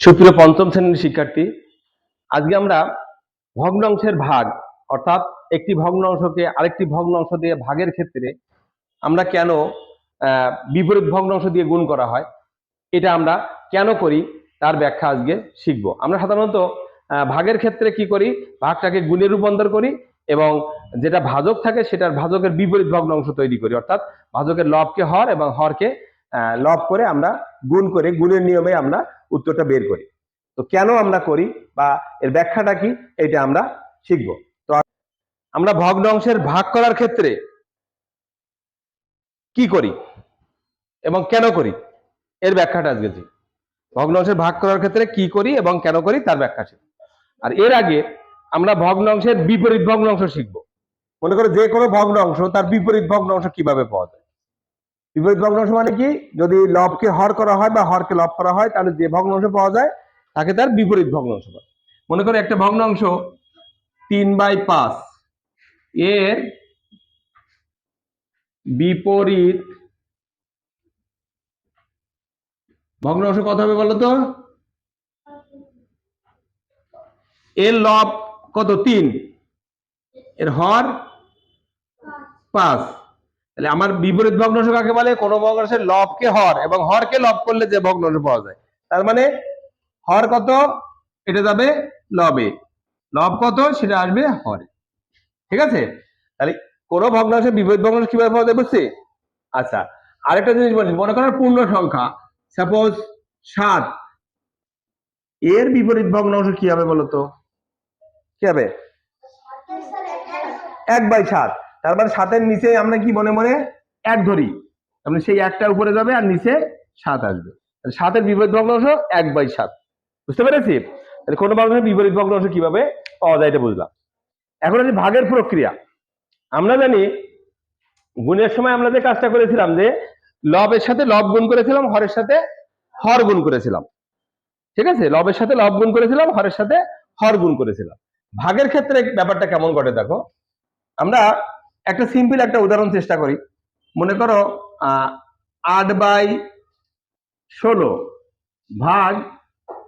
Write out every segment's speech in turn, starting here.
সুপ্রিয় পঞ্চম শ্রেণির শিক্ষার্থী, আজকে আমরা ভগ্নাংশের ভাগ, অর্থাৎ একটি ভগ্নাংশকে আরেকটি ভগ্নাংশ দিয়ে ভাগের ক্ষেত্রে আমরা কেন বিপরীত ভগ্নাংশ দিয়ে গুণ করা হয়, এটা আমরা কেন করি, তার ব্যাখ্যা আজকে শিখব। আমরা সাধারণত ভাগের ক্ষেত্রে কি করি, ভাগটাকে গুণে রূপান্তর করি এবং যেটা ভাজক থাকে সেটার ভাজকের বিপরীত ভগ্নাংশ তৈরি করি, অর্থাৎ ভাজকের লবকে হর এবং হরকে লব করে আমরা গুণ করে, গুণের নিয়মে আমরা উত্তরটা বের করি। তো কেন আমরা করি বা এর ব্যাখ্যাটা কি এটা আমরা শিখব। তো আমরা ভগ্নাংশের ভাগ করার ক্ষেত্রে কি করি এবং কেন করি? এর ব্যাখ্যাটা আজকে শিখব ভগ্নাংশের ভাগ করার ক্ষেত্রে কি করি এবং কেন করি তার ব্যাখ্যা শিখব আর এর আগে আমরা ভগ্নাংশের বিপরীত ভগ্নাংশ শিখব। মনে করো যে কোনো ভগ্নাংশ তার বিপরীত ভগ্নাংশ কীভাবে পাওয়া যায়? বিপরীত ভগ্নাংশ মানে কি? যদি লবকে হর করা হয় বা হরকে লব করা হয়, তাহলে যে ভগ্নাংশ পাওয়া যায়, তাকে তার বিপরীত ভগ্নাংশ বলে। মনে করো একটা ভগ্নাংশ তিন বাই পাঁচ, এর বিপরীত ভগ্নাংশ কত হবে বলো তো? এর লব কত? তিন। এর হর পাঁচ। তাহলে আমার বিপরীত ভগ্নাংশ কাকে বলে? কোন ভগ্নাংশের লবকে হর, এবং হরকে লব করলে যে ভগ্নাংশ পাওয়া যায়। তার মানে হর কত? এটা যাবে লবে। লব কত? সেটা আসবে হরে। ঠিক আছে? তাহলে কোন ভগ্নাংশের বিপরীত ভগ্নাংশ কীভাবে পাওয়া যায় বুঝছি? আচ্ছা আরেকটা জিনিস বলছি, মনে করো পূর্ণ সংখ্যা সাপোজ সাত। এর বিপরীত ভগ্নাংশ কি হবে বলতো? কি হবে? এক বাই সাত। তার মানে সাতের নিচে আমরা কি মনে মনে এক ধরি মানে সেই একটা উপরে যাবে আর নিচে সাত আসবে। তাহলে সাতের বিপরীত ভগ্নাংশ এক বাই সাত। বুঝতে পেরেছি? তাহলে কোনো ভগ্নাংশের বিপরীত ভগ্নাংশ কীভাবে পাওয়া যায় এটা বুঝলাম। এখন আছে ভাগের প্রক্রিয়া। আমরা জানি, গুণের সময় আমরা যে কাজটা করেছিলাম যে লবের সাথে লব গুণ করেছিলাম, হরের সাথে হর গুণ করেছিলাম। ঠিক আছে? লবের সাথে লব গুণ করেছিলাম, হরের সাথে হর গুণ করেছিলাম। ভাগের ক্ষেত্রে ব্যাপারটা কেমন ঘটে দেখো? আমরা একটা সিম্পল একটা উদাহরণ চেষ্টা করি। মনে করো আট বাই ষোলো ভাগ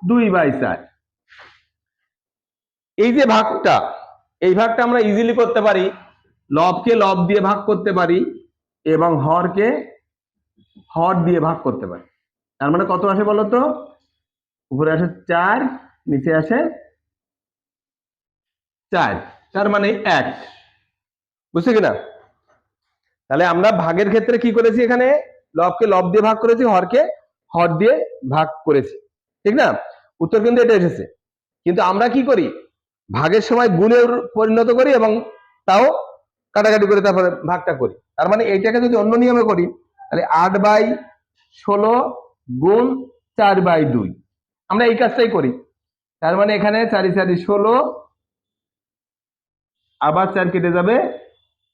দুই বাই চার। এই যে ভাগটা, এই ভাগটা আমরা ইজিলি করতে পারি। লবকে লব দিয়ে ভাগ করতে পারি এবং হরকে হর দিয়ে ভাগ করতে পারি। তার মানে কত আসে বলো তো? উপরে আসে চার, নিচে আসে চার। তার মানে এক। বুঝছে কিনা? তাহলে আমরা ভাগের ক্ষেত্রে কি করেছি এখানে? লবকে লব দিয়ে ভাগ করেছি, হরকে হর দিয়ে ভাগ করেছি। ঠিক না? উত্তর কিন্তু এটা এসেছে। কিন্তু আমরা কি করি? ভাগের সময় গুণের পরিণত করি এবং তাও কাটাকাটি করে তারপরে ভাগটা করি। তার মানে এইটাকে যদি অন্য নিয়মে করি, তাহলে আট বাই ষোলো গুণ চার বাই দুই। আমরা এই কাজটাই করি। তার মানে এখানে চারি চারি ষোলো, আবার চার কেটে যাবে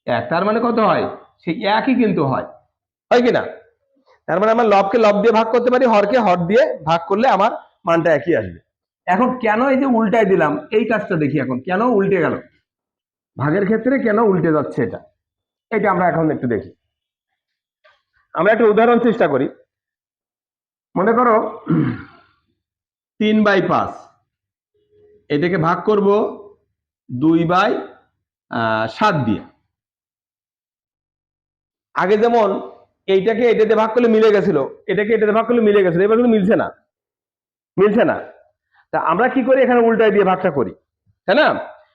এক, তার মানে কত হয়? সেই একই কিন্তু হয়। হয় কি না? তার মানে আমার লবকে লব দিয়ে ভাগ করতে পারি, হরকে হর দিয়ে ভাগ করলে আমার মানটা একই আসবে। এখন কেন এই যে উল্টায় দিলাম, এই কাজটা দেখি এখন, কেন উল্টে গেল? ভাগের ক্ষেত্রে কেন উল্টে যাচ্ছে এটা? এটা আমরা এখন একটু দেখি। আমরা একটা উদাহরণ চেষ্টা করি। মনে করো, তিন বাই পাঁচ। এটাকে ভাগ করব দুই বাই সাত দিয়ে। আগে যেমন এইটাকে এটাতে ভাগ করলে মিলে গেছিল, এটাকে এটাতে ভাগ করলে মিলে গেছিল, এবার মিলছে না। মিলছে না। তা আমরা কি করি? এখানে উল্টায় দিয়ে ভাগটা করি, তাই না?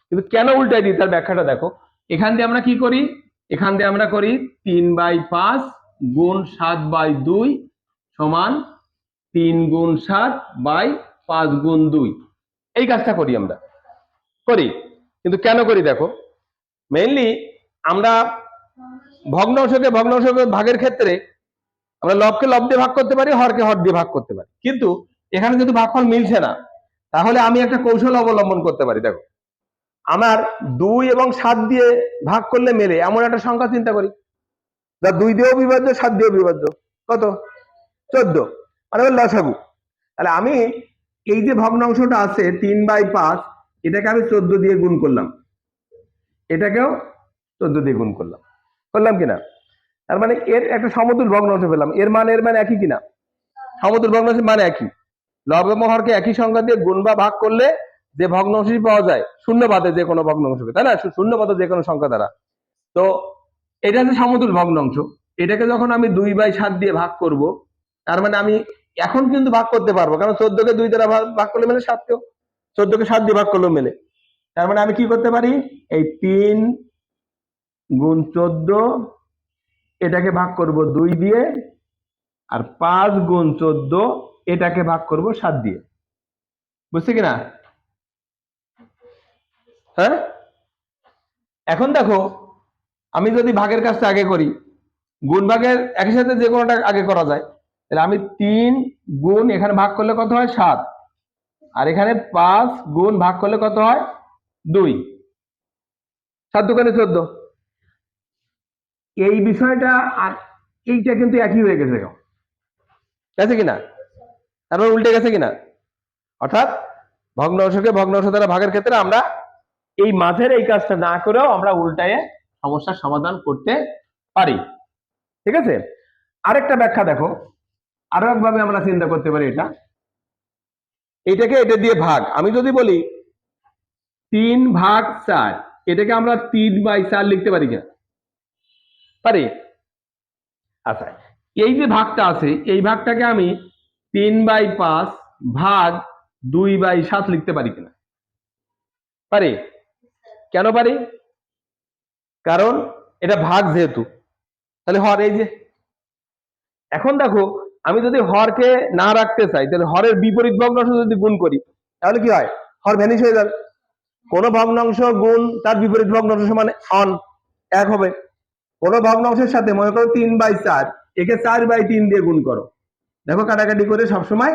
কিন্তু কেন উল্টায় দিই? তার ব্যাখ্যাটা দেখো। এখান দিয়ে আমরা কি করি? এখান দিয়ে আমরা করি তিন বাই পাঁচ গুণ সাত বাই দুই সমান তিন গুণ সাত বাই পাঁচ গুণ দুই। এই কাজটা করি আমরা। করি। কিন্তু কেন করি দেখো? মেইনলি আমরা ভগ্নাংশকে ভগ্নাংশকে ভাগের ক্ষেত্রে আমরা লবকে লব দিয়ে ভাগ করতে পারি, হরকে হর দিয়ে ভাগ করতে পারি। কিন্তু এখানে যদি ভাগফল মিলছে না, তাহলে আমি একটা কৌশল অবলম্বন করতে পারি। দেখো, আমার দুই এবং সাত দিয়ে ভাগ করলে মেলে, এমন একটা সংখ্যা চিন্তা করি। যা দুই দিয়েও বিভাজ্য সাত দিয়েও বিভাজ্য কত? চোদ্দ। মানে লসাগু। তাহলে আমি এই যে ভগ্নাংশটা আছে, তিন বাই পাঁচ, এটাকে আমি চোদ্দ দিয়ে গুণ করলাম। এটাকেও চোদ্দ দিয়ে গুণ করলাম। করলাম কিনা? তার মানে এর একটা সমতুল ভগ্নাংশ পেলাম। এর মান এর মান একই কিনা? সমতুল ভগ্নাংশের মান একই। লবম হরকে একই সংখ্যা দিয়ে গুণ বা ভাগ করলে যে ভগ্নাংশই পাওয়া যায়, শূন্য বাদে যে কোনো ভগ্নাংশকে তাই না? শূন্য বাদে যে কোনো সংখ্যা দ্বারা। তো এটা হচ্ছে সমতুল ভগ্নাংশ এটাকে যখন আমি দুই বাই সাত দিয়ে ভাগ করব, তার মানে আমি এখন কিন্তু ভাগ করতে পারব, কারণ চোদ্দকে দুই দ্বারা ভাগ করলে মেলে সাতকেও। চোদ্দকে সাত দিয়ে ভাগ করলেও মেলে। তার মানে আমি কি করতে পারি? এই তিন গুণ চোদ্দ, এটাকে ভাগ করব দুই দিয়ে, আর পাঁচ গুণ চোদ্দ, এটাকে ভাগ করব সাত দিয়ে। বুঝছে কিনা? হ্যাঁ? এখন দেখো, আমি যদি ভাগের কাজটা আগে করি, গুণ ভাগের একই সাথে যে কোনোটা আগে করা যায়, তাহলে আমি তিন গুণ এখানে ভাগ করলে কত হয়? সাত। আর এখানে পাঁচ গুণ ভাগ করলে কত হয়? দুই। সাত দোকানে চোদ্দ। এই বিষয়টা আর এইটা কিন্তু একই হয়ে গেছে গেছে কিনা? তারপর উল্টে গেছে কিনা? অর্থাৎ ভগ্নাংশকে ভগ্নাংশ দ্বারা ভাগের ক্ষেত্রে আমরা এই মাঝের এই কাজটা না করেও আমরা উল্টায়ে সমস্যার সমাধান করতে পারি। ঠিক আছে? আরেকটা ব্যাখ্যা দেখো। আরও একভাবে আমরা চিন্তা করতে পারি এটা। এটাকে এটা দিয়ে ভাগ। আমি যদি বলি তিন ভাগ চার, এটাকে আমরা তিন বাই চার লিখতে পারি কিনা? পারি? আচ্ছা এই যে ভাগটা আছে, এই ভাগটাকে আমি তিন বাই পাঁচ ভাগ দুই বাই সাত লিখতে পারি কিনা? পারি? কেন পারি? কারণ এটা ভাগ যেহেতু, তাহলে হর এই যে, এখন দেখো, আমি যদি হরকে না রাখতে চাই, তাহলে হরের বিপরীত ভগ্নাংশ যদি গুণ করি, তাহলে কি হয়? হর ভ্যানিশ হয়ে যাবে। কোন ভগ্নাংশ গুণ তার বিপরীত ভগ্নাংশ সমান অন, এক হবে। কোন ভগ্নাংশের সাথে মনে করো তিন বাই চার, একে চার বাই তিন দিয়ে গুণ করো। দেখো কাটাকাটি করে সবসময়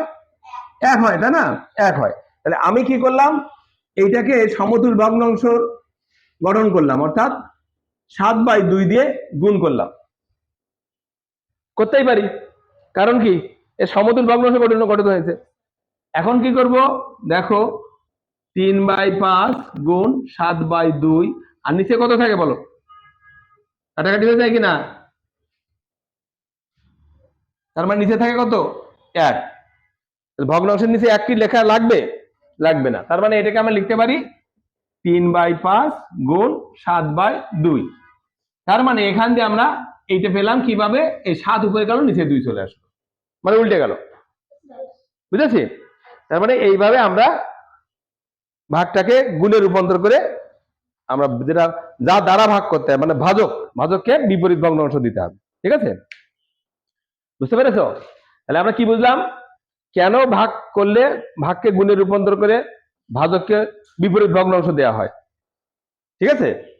এক হয়, তাই না? এক হয়। তাহলে আমি কি করলাম? এইটাকে সমতুল ভগ্নাংশ গঠন করলাম, অর্থাৎ সাত বাই দুই দিয়ে গুণ করলাম। করতেই পারি। কারণ কি? এ সমতুল ভগ্নাংশ গঠন গঠিত হয়েছে। এখন কি করব? দেখো, তিন বাই পাঁচ গুণ সাত বাই দুই, আর নিচে কত থাকে বলো? কাটাকাটি হয়ে যায় কিনা? তার মানে নিচে থাকে কত? এক। ভগ্নাংশের নিচে এক কি লেখা লাগবে? লাগবে না। তার মানে এটাকে আমরা লিখতে পারি তিন বাই পাঁচ গুণ সাত বাই দুই। তার মানে এখান দিয়ে আমরা এইটা পেলাম কীভাবে? এই সাত উপরে গেল, নিচে দুই চলে আসলো। মানে উল্টে গেল। বুঝেছি? তার মানে এইভাবে আমরা ভাগটাকে গুণে রূপান্তর করে আমরা যেটা, যা দ্বারা ভাগ করতে হয় মানে ভাজক, ভাজককে বিপরীত ভগ্নাংশ দিতে হবে, ঠিক আছে? বুঝতে পেরেছ? তাহলে আমরা কি বুঝলাম? কেন ভাগ করলে ভাগকে গুণে রূপান্তর করে ভাজককে বিপরীত ভগ্ন অংশ দেওয়া হয়? ঠিক আছে?